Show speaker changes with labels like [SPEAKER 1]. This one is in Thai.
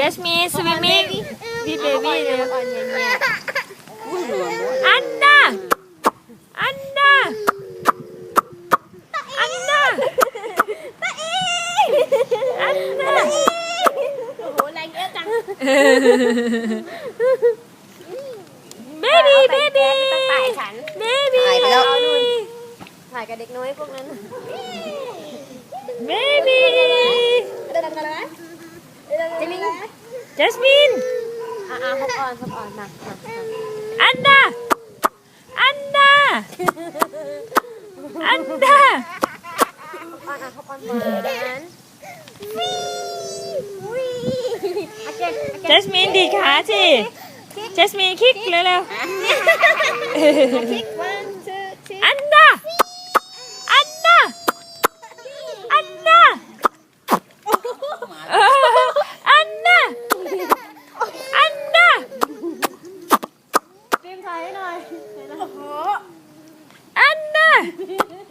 [SPEAKER 1] Jasmine swimming with baby เร็ว
[SPEAKER 2] อ่อนเงียบ
[SPEAKER 1] อันดาอันดาอันดาอันดา
[SPEAKER 2] โอ้โหแรงเยอะจัง
[SPEAKER 1] เบบี้เบบี้
[SPEAKER 2] ต้องตายฉัน
[SPEAKER 1] เบบี้
[SPEAKER 2] ถ่ายไปแล้วเอานู่น ถ่ายกับเด็กน้อยพวกนั้น จิลิง
[SPEAKER 1] Jasmine
[SPEAKER 2] อ่าอ่าฮกออนฮกออนมามา
[SPEAKER 1] อันดา อันดา อันดา
[SPEAKER 2] ฮกออนอะฮกออนเหมือนกันโอเคโอเค
[SPEAKER 1] Jasmine ดีดขาสิ Jasmine คิกเร็ว
[SPEAKER 2] คลิก one two
[SPEAKER 1] ๆ
[SPEAKER 2] three
[SPEAKER 1] อันดาอันดาอันดาเอออันดาอันดา
[SPEAKER 2] ฟิล์ม ถ่ายให้หน่อย
[SPEAKER 1] อันดาอันดา